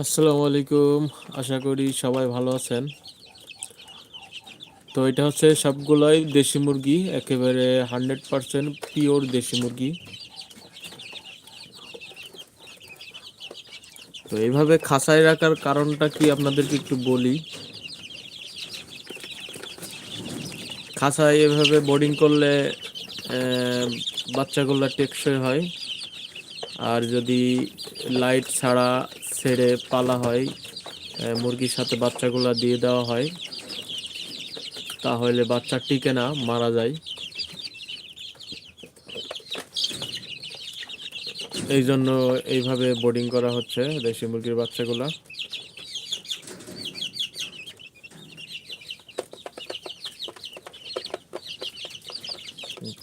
আসসালামু আলাইকুম আশা করি সবাই ভালো আছেন। তো এটা হচ্ছে সবগুলাই দেশি মুরগি, একেবারে হান্ড্রেড পারসেন্ট পিওর দেশি মুরগি। তো এইভাবে খাঁচায় রাখার কারণটা কি আপনাদেরকে একটু বলি? খাঁচায় এভাবে বোর্ডিং করলে বাচ্চাগুলো টেকসই হয়। আর যদি লাইট ছাড়া ছেড়ে পালা হয় মুরগির সাথে বাচ্চাগুলো দিয়ে দেওয়া হয়। তাহলে বাচ্চা টিকে না, মারা যায়। এই জন্য এইভাবে বোর্ডিং করা হচ্ছে দেশি মুরগির বাচ্চাগুলা।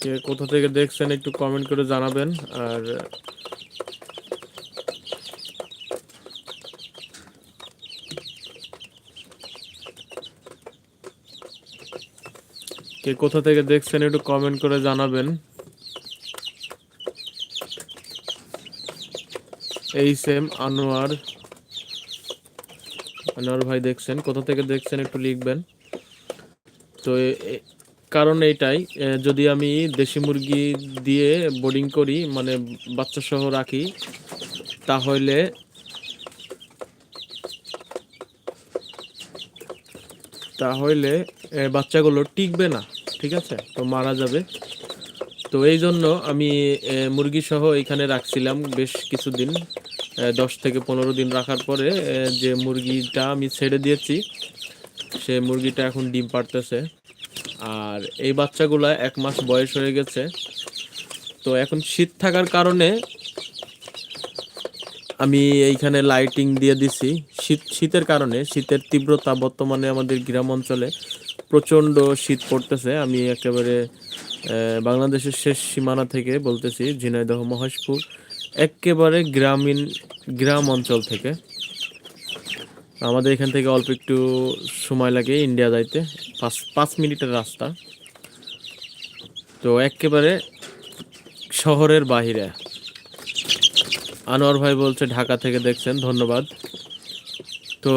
কে কোথা থেকে দেখছেন একটু কমেন্ট করে জানাবেন। আর কে কোথা থেকে দেখছেন একটু কমেন্ট করে জানাবেন। এই সেম আনোয়ার। আনোয়ার ভাই দেখছেন, কোথা থেকে দেখছেন একটু লিখবেন। তো কারণ এইটাই যদি আমি দেশি মুরগি দিয়ে বোর্ডিং করি মানে বাচ্চা সহ রাখি, তাহলে তাহলে বাচ্চাগুলো টিকবে না, ঠিক আছে? তো মারা যাবে। তো এই জন্য আমি মুরগি সহ এখানে রাখছিলাম বেশ কিছুদিন দশ থেকে পনেরো দিন রাখার পরে যে মুরগিটা আমি ছেড়ে দিয়েছি, সে মুরগিটা এখন ডিম পাড়তেছে। আর এই বাচ্চাগুলা এক মাস বয়স হয়ে গেছে। তো এখন শীত থাকার কারণে আমি এইখানে লাইটিং দিয়ে দিছি। শীত, শীতের কারণে, শীতের তীব্রতা বর্তমানে আমাদের গ্রাম অঞ্চলে প্রচণ্ড শীত পড়তেছে। আমি একেবারে বাংলাদেশের শেষ সীমানা থেকে বলতেছি, ঝিনাইদহ, মহেশপুর, একেবারে গ্রামীণ, গ্রাম অঞ্চল থেকে। আমাদের এখান থেকে অল্প একটু সময় লাগে ইন্ডিয়া যাইতে। পাঁচ পাঁচ মিনিটের রাস্তা। তো একেবারে শহরের বাহিরে। আনোয়ার ভাই বলছে, ঢাকা থেকে দেখছেন, ধন্যবাদ। তো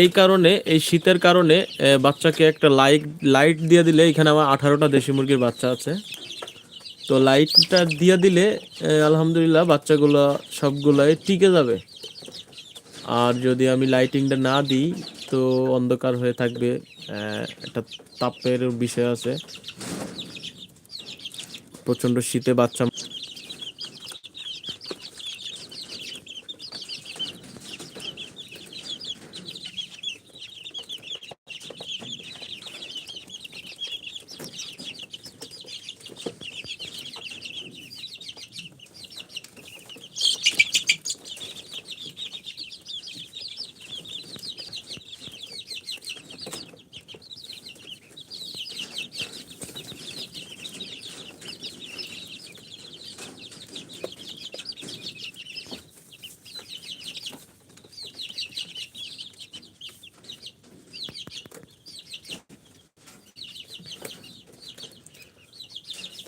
এই কারণে, এই শীতের কারণে বাচ্চাকে একটা লাইট লাইট দিয়ে দিলে এখানে আমার আঠারোটা দেশি মুরগির বাচ্চা আছে। তো লাইটটা দিয়ে দিলে আলহামদুলিল্লাহ বাচ্চাগুলো সবগুলোই টিকে যাবে। আর যদি আমি লাইটিংটা না দিই, তো অন্ধকার হয়ে থাকবে একটা তাপের বিষয় আছে। প্রচণ্ড শীতে বাচ্চা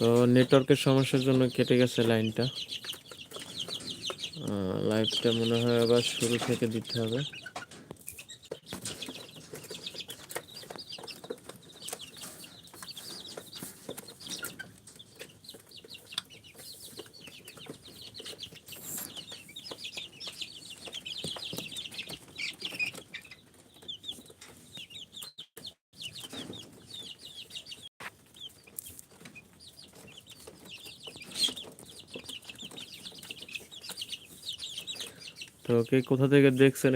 তো নেটওয়ার্কের সমস্যার জন্য কেটে গেছে লাইনটা। লাইভটা মনে হয় আবার শুরু থেকে দিতে হবে। তো কে কোথা থেকে দেখছেন?